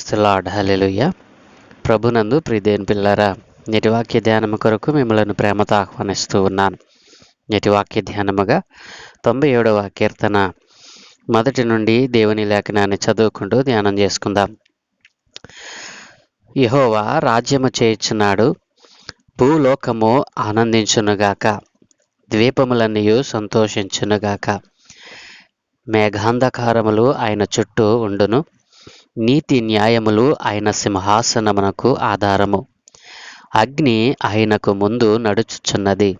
స్తలాడ్ hallelujah ప్రభునందు ప్రిదేన్ పిల్లరా నేటి వాక్య ధ్యానము కొరకు మిమ్మలను ప్రేమతో ఆహ్వానిస్తూ ఉన్నాను. నేటి వాక్య ధ్యానముగా తొంభై ఏడవ కీర్తన. మొదటి నుండి దేవుని లేఖనాన్ని చదువుకుంటూ ధ్యానం చేసుకుందాం. యహోవా రాజ్యము చేయుచున్నాడు భూలోకము ఆనందించునుగాక ద్వీపములన్నీ సంతోషించునుగాక. మేఘాంధకారములు ఆయన చుట్టూ ఉండును. నీతి న్యాయములు ఆయన సింహాసనమునకు ఆధారము. అగ్ని ఆయనకు ముందు నడుచుచున్నది.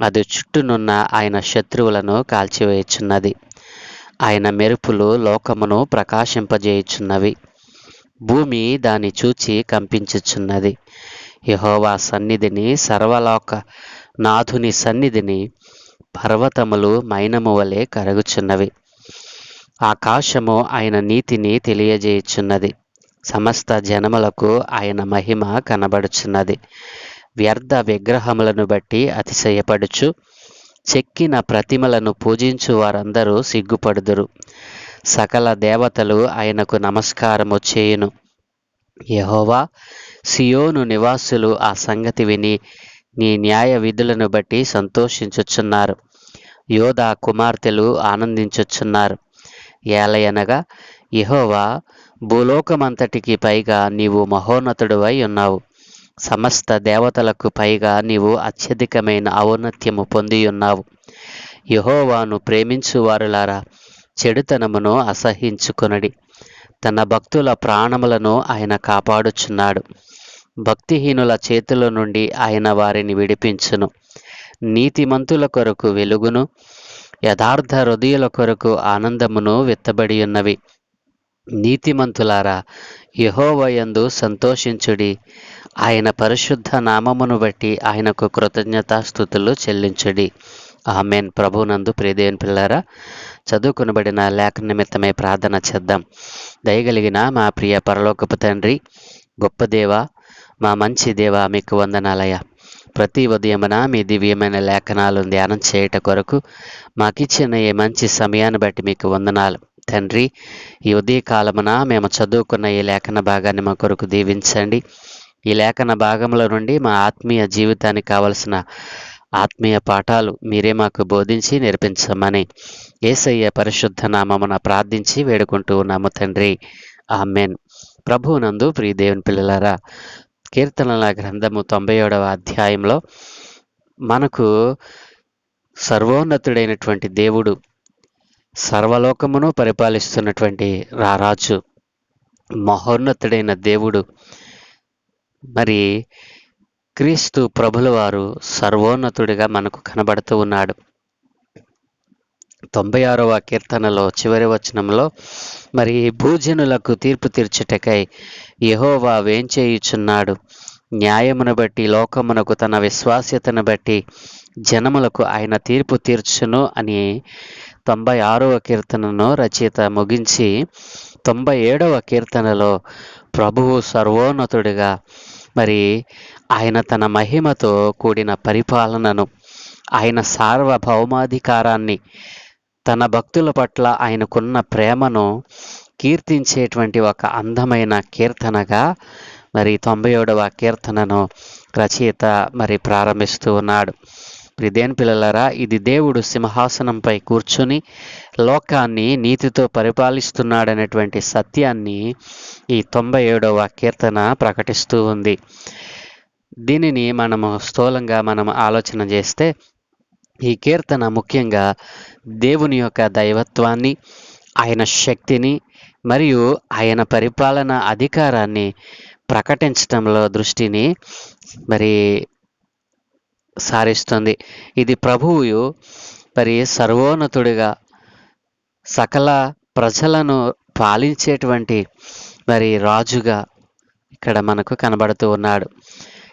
అది చుట్టూనున్న ఆయన శత్రువులను కాల్చివేయుచున్నది. ఆయన మెరుపులు లోకమును ప్రకాశింపజేయుచున్నవి. భూమి దాని చూచి కంపించుచున్నది. యహోవా సన్నిధిని సర్వలోక నాథుని సన్నిధిని పర్వతములు మైనము వలె కరుగుచున్నవి. ఆకాశము ఆయన నీతిని తెలియజేయుచున్నది. సమస్త జనములకు ఆయన మహిమ కనబడుచున్నది. వ్యర్థ విగ్రహములను బట్టి అతిశయపడుచు చెక్కిన ప్రతిమలను పూజించు వారందరూ సిగ్గుపడుదురు. సకల దేవతలు ఆయనకు నమస్కారము చేయును. యహోవా సియోను నివాసులు ఆ సంగతి విని నీ న్యాయ విధులను బట్టి సంతోషించుచున్నారు. యోధా కుమార్తెలు ఆనందించుచున్నారు. ఏలయనగా యహోవా భూలోకమంతటికి పైగా నీవు మహోన్నతుడువై ఉన్నావు. సమస్త దేవతలకు పైగా నీవు అత్యధికమైన ఔన్నత్యము పొంది ఉన్నావు. యహోవాను ప్రేమించు వారులారా చెడుతనమును అసహించుకొనడి. తన భక్తుల ప్రాణములను ఆయన కాపాడుచున్నాడు. భక్తిహీనుల చేతుల నుండి ఆయన వారిని విడిపించును. నీతిమంతుల కొరకు వెలుగును యథార్థ హృదయుల కొరకు ఆనందమును విత్తబడి ఉన్నవి నీతిమంతులారా యహోవయందు సంతోషించుడి. ఆయన పరిశుద్ధ నామమును బట్టి ఆయనకు కృతజ్ఞతాస్థుతులు చెల్లించుడి. ఆమెన్. ప్రభునందు ప్రియదేవన్ పిల్లారా చదువుకునబడిన లేఖ నిమిత్తమే ప్రార్థన చేద్దాం. దయగలిగిన మా ప్రియ పరలోకపు తండ్రి గొప్ప దేవ మా మంచి దేవ మీకు వందనాలయ ప్రతి ఉదయమున మీ దివ్యమైన లేఖనాలు ధ్యానం చేయట కొరకు మాకిచ్చిన ఈ మంచి సమయాన్ని బట్టి మీకు వందనాలు. తండ్రి ఈ ఉదయకాలమున మేము చదువుకున్న ఈ లేఖన భాగాన్ని మా కొరకు దీవించండి. ఈ లేఖన భాగంలో నుండి మా ఆత్మీయ జీవితానికి కావలసిన ఆత్మీయ పాఠాలు మీరే మాకు బోధించి నేర్పించమని ఏసయ్య పరిశుద్ధ నామమున ప్రార్థించి వేడుకుంటూ ఉన్నాము తండ్రి. ఆమెన్. ప్రభువునందు ప్రియ దేవుని పిల్లలారా కీర్తనల గ్రంథము తొంభై ఏడవ అధ్యాయంలో మనకు సర్వోన్నతుడైనటువంటి దేవుడు సర్వలోకమును పరిపాలిస్తున్నటువంటి రారాజు మహోన్నతుడైన దేవుడు. మరి క్రీస్తు ప్రభుల వారు సర్వోన్నతుడిగా మనకు కనబడుతూ ఉన్నాడు. తొంభై ఆరవ కీర్తనలో చివరి వచనంలో మరి భూజనులకు తీర్పు తీర్చుటకై యహోవా వేంచేయుచున్నాడు న్యాయమును బట్టి లోకమునకు తన విశ్వాస్యతను బట్టి జనములకు ఆయన తీర్పు తీర్చును అని తొంభై ఆరవ కీర్తనను రచయిత ముగించి తొంభై ఏడవ కీర్తనలో ప్రభువు సర్వోన్నతుడిగా మరి ఆయన తన మహిమతో కూడిన పరిపాలనను ఆయన సార్వభౌమాధికారాన్ని తన భక్తుల పట్ల ఆయనకున్న ప్రేమను కీర్తించేటువంటి ఒక అందమైన కీర్తనగా మరి తొంభై ఏడవ కీర్తనను రచయిత మరి ప్రారంభిస్తూ ఉన్నాడు. ఇదేం పిల్లలరా ఇది దేవుడు సింహాసనంపై కూర్చుని లోకాన్ని నీతితో పరిపాలిస్తున్నాడనేటువంటి సత్యాన్ని ఈ తొంభై ఏడవ కీర్తన ప్రకటిస్తూ ఉంది. దీనిని మనము స్థూలంగా మనం ఆలోచన చేస్తే ఈ కీర్తన ముఖ్యంగా దేవుని యొక్క దైవత్వాన్ని ఆయన శక్తిని మరియు ఆయన పరిపాలన అధికారాన్ని ప్రకటించడంలో దృష్టిని మరి సారిస్తుంది. ఇది ప్రభువు మరి సర్వోన్నతుడిగా సకల ప్రజలను పాలించేటువంటి మరి రాజుగా ఇక్కడ మనకు కనబడుతూ ఉన్నాడు.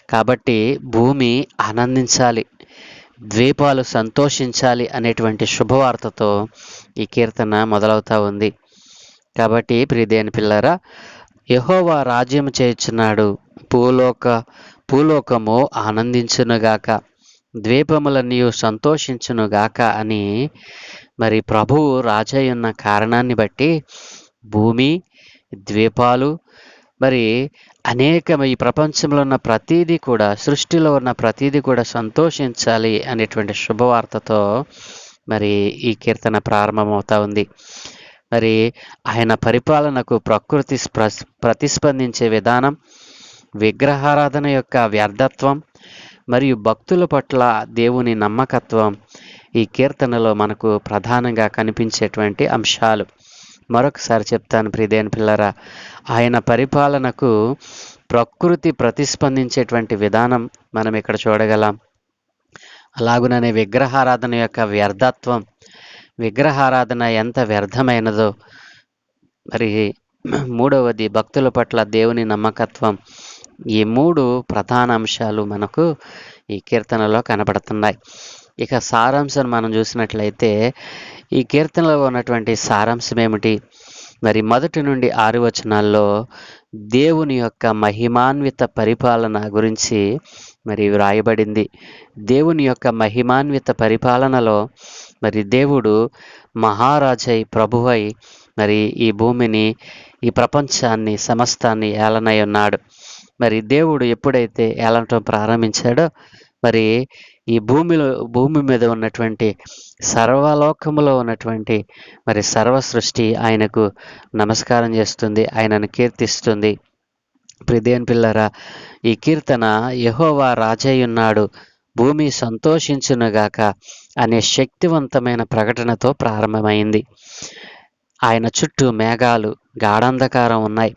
కాబట్టి భూమి ఆనందించాలి. ద్వీపాలు సంతోషించాలి అనేటువంటి శుభవార్తతో ఈ కీర్తన మొదలవుతా ఉంది. కాబట్టి ప్రియదేని పిల్లరా యహోవా రాజ్యం చేయుచున్నాడు. భూలోక భూలోకము ఆనందించునుగాక. ద్వీపములన్నీ సంతోషించునుగాక అని మరి ప్రభువు రాజయ్యున్న కారణాన్ని బట్టి భూమి ద్వీపాలు మరి అనేకం ఈ ప్రపంచంలో ఉన్న ప్రతీది కూడా సృష్టిలో ఉన్న ప్రతీది కూడా సంతోషించాలి అనేటువంటి శుభవార్తతో మరి ఈ కీర్తన ప్రారంభమవుతా ఉంది. మరి ఆయన పరిపాలనకు ప్రకృతి ప్రతిస్పందించే విధానం విగ్రహారాధన యొక్క వ్యర్థత్వం మరియు భక్తుల పట్ల దేవుని నమ్మకత్వం ఈ కీర్తనలో మనకు ప్రధానంగా కనిపించేటువంటి అంశాలు. మరొకసారి చెప్తాను ప్రియదేని పిల్లరా. ఆయన పరిపాలనకు ప్రకృతి ప్రతిస్పందించేటువంటి విధానం మనం ఇక్కడ చూడగలం. అలాగుననే విగ్రహారాధన యొక్క వ్యర్థత్వం విగ్రహారాధన ఎంత వ్యర్థమైనదో. మరి మూడవది భక్తుల పట్ల దేవుని నమ్మకత్వం. ఈ మూడు ప్రధాన అంశాలు మనకు ఈ కీర్తనలో కనబడుతున్నాయి. ఇక సారాంశం మనం చూసినట్లయితే ఈ కీర్తనలో ఉన్నటువంటి సారాంశం ఏమిటి మరి మొదటి నుండి ఆరు వచనాల్లో దేవుని యొక్క మహిమాన్విత పరిపాలన గురించి మరి వ్రాయబడింది. దేవుని యొక్క మహిమాన్విత పరిపాలనలో మరి దేవుడు మహారాజై ప్రభువై మరి ఈ భూమిని ఈ ప్రపంచాన్ని సమస్తాన్ని ఏలనై ఉన్నాడు. మరి దేవుడు ఎప్పుడైతే ఏలనటం ప్రారంభించాడో మరి ఈ భూమిలో భూమి మీద ఉన్నటువంటి సర్వలోకములో ఉన్నటువంటి మరి సర్వ సృష్టి ఆయనకు నమస్కారం చేస్తుంది ఆయనను కీర్తిస్తుంది. ప్రిదేన్ పిల్లరా ఈ కీర్తన యహోవా రాజయ్యున్నాడు భూమి సంతోషించునుగాక అనే శక్తివంతమైన ప్రకటనతో ప్రారంభమైంది. ఆయన చుట్టూ మేఘాలు గాఢంధకారం ఉన్నాయి.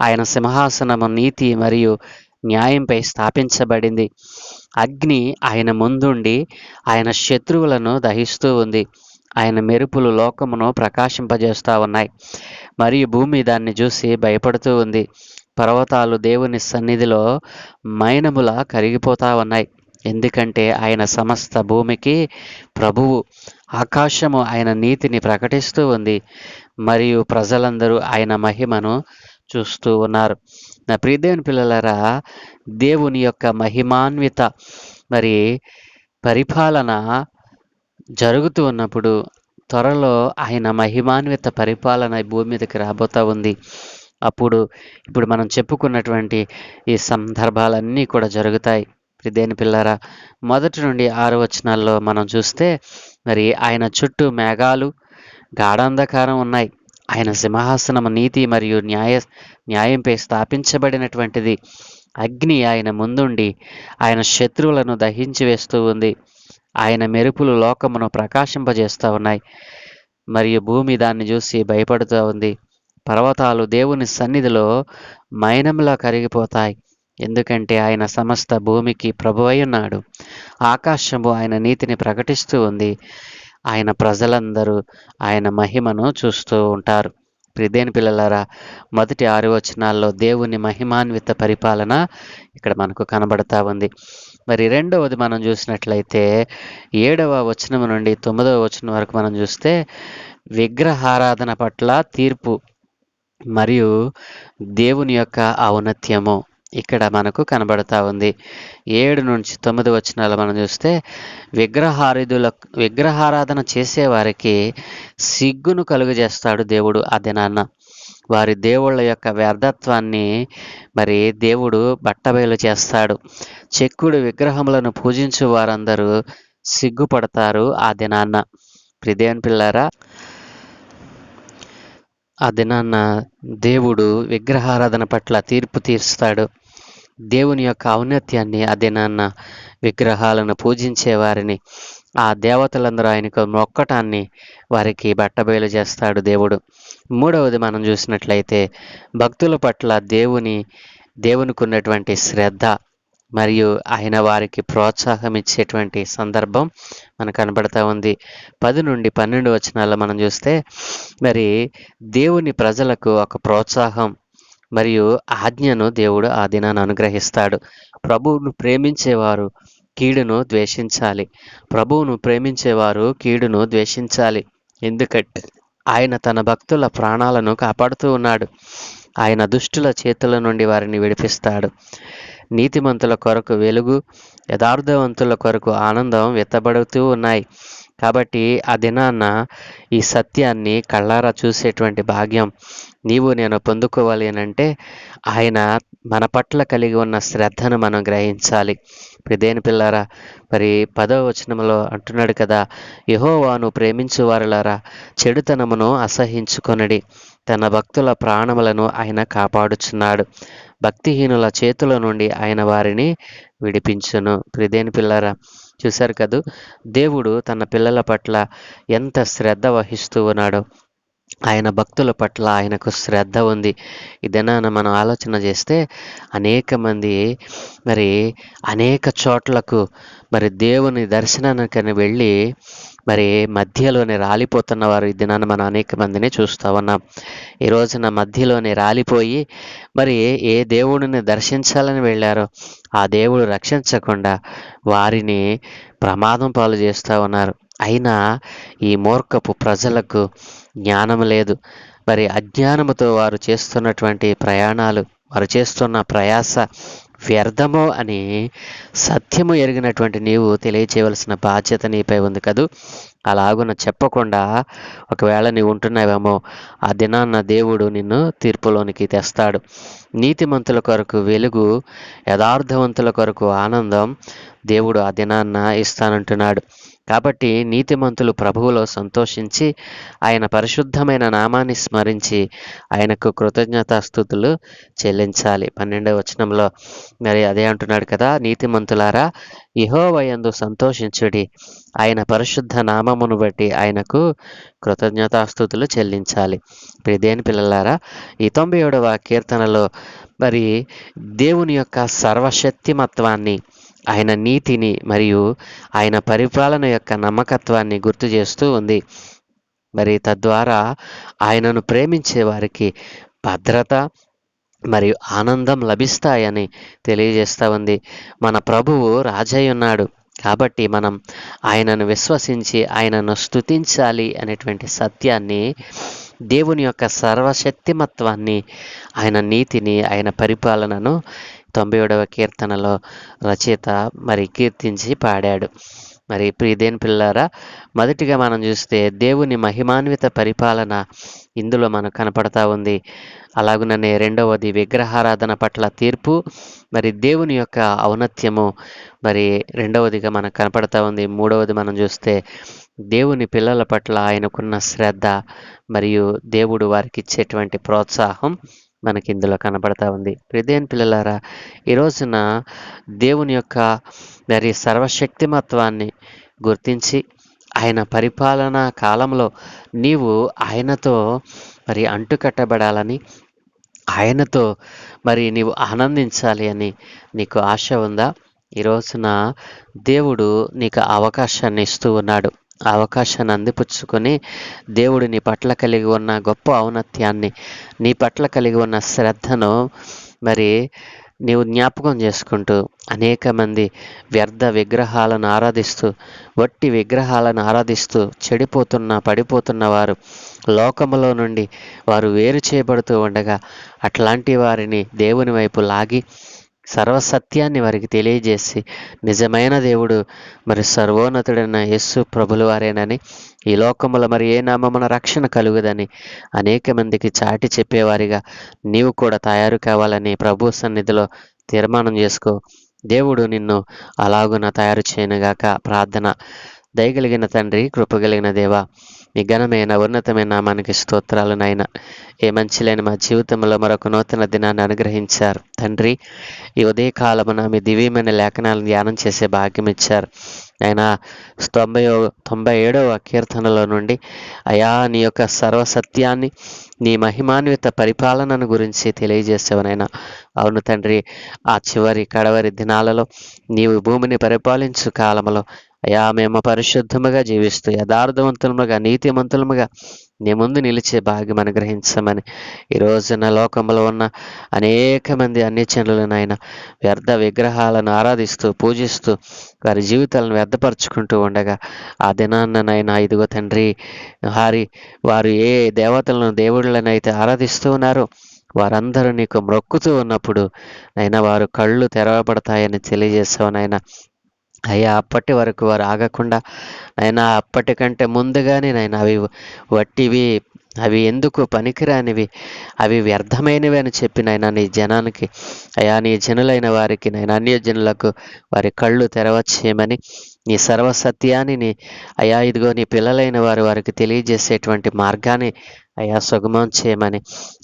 ఆయన సింహాసనము నీతి మరియు న్యాయంపై స్థాపించబడింది. అగ్ని ఆయన ముందుండి ఆయన శత్రువులను దహిస్తూ ఉంది. ఆయన మెరుపులు లోకమును ప్రకాశింపజేస్తూ ఉన్నాయి. మరియు భూమి దాన్ని చూసి భయపడుతూ ఉంది. పర్వతాలు దేవుని సన్నిధిలో మైనములా కరిగిపోతా ఉన్నాయి. ఎందుకంటే ఆయన సమస్త భూమికి ప్రభువు. ఆకాశము ఆయన నీతిని ప్రకటిస్తూ ఉంది. మరియు ప్రజలందరూ ఆయన మహిమను చూస్తూ ఉన్నారు. నా ప్రియదేవుని పిల్లలరా దేవుని యొక్క మహిమాన్విత మరి పరిపాలన జరుగుతూ ఉన్నప్పుడు త్వరలో ఆయన మహిమాన్విత పరిపాలన భూమి మీదకి రాబోతా ఉంది. అప్పుడు ఇప్పుడు మనం చెప్పుకున్నటువంటి ఈ సందర్భాలన్నీ కూడా జరుగుతాయి. దేని పిల్లారా మొదటి నుండి ఆరు వచనాల్లో మనం చూస్తే మరి ఆయన చుట్టూ మేఘాలు గాఢాంధకారం ఉన్నాయి. ఆయన సింహాసనం నీతి మరియు న్యాయ న్యాయంపై స్థాపించబడినటువంటిది. అగ్ని ఆయన ముందుండి ఆయన శత్రువులను దహించి వేస్తూ ఉంది. ఆయన మెరుపులు లోకమును ప్రకాశింపజేస్తూ ఉన్నాయి. మరియు భూమి దాన్ని చూసి భయపడుతూ ఉంది. పర్వతాలు దేవుని సన్నిధిలో మైనంలా కరిగిపోతాయి. ఎందుకంటే ఆయన సమస్త భూమికి ప్రభువై ఉన్నాడు. ఆకాశము ఆయన నీతిని ప్రకటిస్తూ ఉంది. ఆయన ప్రజలందరూ ఆయన మహిమను చూస్తూ ఉంటారు. ప్రిదేని పిల్లలారా మొదటి ఆరు వచనాల్లో దేవుని మహిమాన్విత పరిపాలన ఇక్కడ మనకు కనబడతా ఉంది. మరి రెండవది మనం చూసినట్లయితే ఏడవ వచనం నుండి తొమ్మిదవ వచనం వరకు మనం చూస్తే విగ్రహారాధన పట్ల తీర్పు మరియు దేవుని యొక్క ఔన్నత్యము. ఇక్కడ మనకు కనబడతా ఉంది. ఏడు నుంచి తొమ్మిది వచనాలు మనం చూస్తే విగ్రహారిధుల విగ్రహారాధన చేసేవారికి సిగ్గును కలుగజేస్తాడు దేవుడు. ఆ దినాన్న వారి దేవుళ్ళ యొక్క వ్యర్థత్వాన్ని మరి దేవుడు బట్టబయలు చేస్తాడు. చెక్కుడు విగ్రహములను పూజించు వారందరూ సిగ్గుపడతారు. ఆ దినాన్న ప్రిదేన్ పిల్లారా ఆ దినాన్న దేవుడు విగ్రహారాధన పట్ల తీర్పు తీరుస్తాడు. దేవుని యొక్క ఔన్నత్యాన్ని ఆ దినాన్న విగ్రహాలను పూజించే వారిని ఆ దేవతలందరూ ఆయనకు మొక్కటాన్ని వారికి బట్టబయలు చేస్తాడు దేవుడు. మూడవది మనం చూసినట్లయితే భక్తుల పట్ల దేవుని దేవునికి ఉన్నటువంటి శ్రద్ధ. మరియు ఆయన వారికి ప్రోత్సాహం ఇచ్చేటువంటి సందర్భం మనకు కనబడతా ఉంది. పది నుండి పన్నెండు వచనాల్లో మనం చూస్తే మరి దేవుని ప్రజలకు ఒక ప్రోత్సాహం మరియు ఆజ్ఞను దేవుడు ఆ దినాన్ని అనుగ్రహిస్తాడు. ప్రభువును ప్రేమించేవారు కీడును ద్వేషించాలి. ప్రభువును ప్రేమించేవారు కీడును ద్వేషించాలి. ఎందుకంటే ఆయన తన భక్తుల ప్రాణాలను కాపాడుతూ ఉన్నాడు. ఆయన దుష్టుల చేతుల నుండి వారిని విడిపిస్తాడు. నీతిమంతుల కొరకు వెలుగు యథార్థవంతుల కొరకు ఆనందం వెత్తబడుతూ ఉన్నాయి. కాబట్టి ఆ దినాన్న ఈ సత్యాన్ని కళ్ళారా చూసేటువంటి భాగ్యం నీవు నేను పొందుకోవాలి అని అంటే ఆయన మన పట్ల కలిగి ఉన్న శ్రద్ధను మనం గ్రహించాలి. ఇప్పుడు దేని పిల్లారా మరి పదవ వచనంలో అంటున్నాడు కదా యహోవాను ప్రేమించు వారులారా చెడుతనమును అసహించుకొనడి. తన భక్తుల ప్రాణములను ఆయన కాపాడుచున్నాడు. భక్తిహీనుల చేతుల నుండి ఆయన వారిని విడిపించును. ప్రిదేని పిల్లరా చూశారు కదూ? దేవుడు తన పిల్లల పట్ల ఎంత శ్రద్ధ వహిస్తూ ఉన్నాడో. ఆయన భక్తుల పట్ల ఆయనకు శ్రద్ధ ఉంది. ఇదేనా మనం ఆలోచన చేస్తే అనేక మంది మరి అనేక చోట్లకు మరి దేవుని దర్శనానికని వెళ్ళి మరి మధ్యలోనే రాలిపోతున్న వారు ఈ దినాన మనం అనేక మందిని చూస్తూ ఉన్నాం. ఈ రోజున మధ్యలోనే రాలిపోయి మరి ఏ దేవుడిని దర్శించాలని వెళ్ళారో ఆ దేవుడు రక్షించకుండా వారిని ప్రమాదం పాలు చేస్తూ ఉన్నారు. అయినా ఈ మూర్ఖపు ప్రజలకు జ్ఞానం లేదు. మరి అజ్ఞానముతో వారు చేస్తున్నటువంటి ప్రయాణాలు వారు చేస్తున్న ప్రయాస వ్యర్థము అని సత్యము ఎరిగినటువంటి నీవు తెలియచేయవలసిన బాధ్యత నీపై ఉంది కదూ? అలాగున చెప్పకుండా ఒకవేళ నీవు ఉంటున్నావేమో ఆ దినాన్న దేవుడు నిన్ను తీర్పులోనికి తెస్తాడు. నీతిమంతుల కొరకు వెలుగు యథార్థవంతుల కొరకు ఆనందం దేవుడు ఆ దినాన్న ఇస్తానంటున్నాడు. కాబట్టి నీతిమంతులు ప్రభువులో సంతోషించి ఆయన పరిశుద్ధమైన నామాన్ని స్మరించి ఆయనకు కృతజ్ఞతాస్థుతులు చెల్లించాలి. పన్నెండవ వచనంలో మరి అదే అంటున్నాడు కదా నీతిమంతులారా ఇహోవయందు సంతోషించుడి. ఆయన పరిశుద్ధ నామమును బట్టి ఆయనకు కృతజ్ఞతాస్థుతులు చెల్లించాలి. ఇప్పుడు దేని పిల్లలారా ఈ తొంభై ఏడవ కీర్తనలో మరి దేవుని యొక్క సర్వశక్తిమత్వాన్ని ఆయన నీతిని మరియు ఆయన పరిపాలన యొక్క నమ్మకత్వాన్ని గుర్తు చేస్తూ ఉంది. మరి తద్వారా ఆయనను ప్రేమించే వారికి భద్రత మరియు ఆనందం లభిస్తాయని తెలియజేస్తూ ఉంది. మన ప్రభువు రాజయ్య ఉన్నాడు కాబట్టి మనం ఆయనను విశ్వసించి ఆయనను స్తుతించాలి అనేటువంటి సత్యాన్ని దేవుని యొక్క సర్వశక్తిమత్వాన్ని ఆయన నీతిని ఆయన పరిపాలనను తొంభై ఏడవ కీర్తనలో రచయిత మరి కీర్తించి పాడాడు. మరి ప్రియదేని పిల్లారా మొదటిగా మనం చూస్తే దేవుని మహిమాన్విత పరిపాలన ఇందులో మనకు కనపడతా ఉంది. అలాగుననే రెండవది విగ్రహారాధన పట్ల తీర్పు మరి దేవుని యొక్క ఔన్నత్యము. మరి రెండవదిగా మనకు కనపడతా ఉంది. మూడవది మనం చూస్తే దేవుని పిల్లల పట్ల ఆయనకున్న శ్రద్ధ మరియు దేవుడు వారికి ఇచ్చేటువంటి ప్రోత్సాహం మనకి ఇందులో కనబడతా ఉంది. ప్రిదేన్ పిల్లలారా ఈ రోజున దేవుని యొక్క మరి సర్వశక్తిమత్వాన్ని గుర్తించి ఆయన పరిపాలనా కాలంలో నీవు ఆయనతో మరి అంటుకట్టబడాలని ఆయనతో మరి నీవు ఆనందించాలి అని నీకు ఆశ ఉందా? ఈ రోజున దేవుడు నీకు అవకాశాన్ని ఇస్తూ ఉన్నాడు. అవకాశాన్ని అందిపుచ్చుకొని దేవుడు నీ పట్ల కలిగి ఉన్న గొప్ప ఔన్నత్యాన్ని నీ పట్ల కలిగి ఉన్న శ్రద్ధను మరి నీవు జ్ఞాపకం చేసుకుంటూ అనేక మంది వ్యర్థ విగ్రహాలను ఆరాధిస్తూ వట్టి విగ్రహాలను ఆరాధిస్తూ చెడిపోతున్న పడిపోతున్న వారు లోకములో నుండి వారు వేరు చేయబడుతూ ఉండగా అట్లాంటి వారిని దేవుని వైపు లాగి సర్వసత్యాన్ని వారికి తెలియజేసి నిజమైన దేవుడు మరి సర్వోన్నతుడైన యేసు ప్రభులవారేనని ఈ లోకములో మరి ఏ నామమున రక్షణ కలుగుదని అనేక మందికి చాటి చెప్పేవారిగా నీవు కూడా తయారు కావాలని ప్రభు సన్నిధిలో తీర్మానం చేసుకో. దేవుడు నిన్ను అలాగున తయారు చేయనుగాక ప్రార్థన. దయగలిగిన తండ్రి కృపగలిగిన దేవా మీ ఘనమైన ఉన్నతమైన నామానికి స్తోత్రాలు నాయన. ఏ మంచి లేని మా జీవితంలో మరొక నూతన దినాన్ని అనుగ్రహించారు. తండ్రి ఈ ఉదయకాలమున మీ దివ్యమైన లేఖనాలను ధ్యానం చేసే భాగ్యం ఇచ్చారు. ఆయన తొంభై తొంభై ఏడవ కీర్తనలో నుండి అయా నీ యొక్క సర్వసత్యాన్ని నీ మహిమాన్విత పరిపాలనను గురించి తెలియజేసేవనైనా అవును తండ్రి ఆ చివరి కడవరి దినాలలో నీవు భూమిని పరిపాలించు కాలంలో అయా మేము పరిశుద్ధముగా జీవిస్తూ యథార్థవంతులముగా నీతిమంతులముగా నీ ముందు నిలిచే భాగ్యం అనుగ్రహించమని ఈ రోజున లోకంలో ఉన్న అనేక మంది అన్యచనులనైన వ్యర్థ విగ్రహాలను ఆరాధిస్తూ పూజిస్తూ వారి జీవితాలను వ్యర్థపరుచుకుంటూ ఉండగా ఆ దినాన్ననైనా ఇదిగో తండ్రి హారి వారు ఏ దేవతలను దేవుళ్ళనైతే ఆరాధిస్తూ ఉన్నారో వారందరూ నీకు మొక్కుతూ ఉన్నప్పుడు నైనా వారు కళ్ళు తెరవబడతాయని తెలియజేసావు నాయన అయ్యా అప్పటి వరకు వారు ఆగకుండా అయినా అప్పటికంటే ముందుగానే నేను అవి వట్టివి అవి ఎందుకు పనికిరానివి అవి వ్యర్థమైనవి అని చెప్పి నాయన నీ జనానికి అయా నీ జనులైన వారికి నేను అన్యజనులకు వారి కళ్ళు తెరవచ్చేయమని నీ సర్వసత్యాన్ని నీ అయా ఇదిగో నీ పిల్లలైన వారు వారికి తెలియజేసేటువంటి మార్గాన్ని అయా సుగమం చేయమని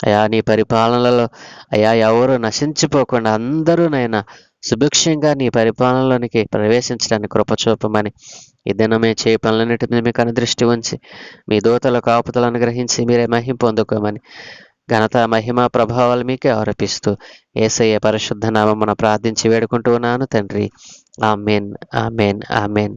అయా నీ పరిపాలనలో అయా ఎవరు నశించిపోకుండా అందరూ నైనా సుభిక్షంగా నీ పరిపాలనలోనికి ప్రవేశించడానికి కృపచూపమని ఈ దినమే చేయ పనులన్నిటి మీద మీకు అనుదృష్టి ఉంచి మీ దూతల కాపుతలు అనుగ్రహించి మీరే మహిం పొందుకోమని ఘనత మహిమ ప్రభావాలు మీకే ఆరోపిస్తూ ఏసయ్య పరిశుద్ధ నామమున ప్రార్థించి వేడుకుంటూ ఉన్నాను తండ్రి. Amen amen amen.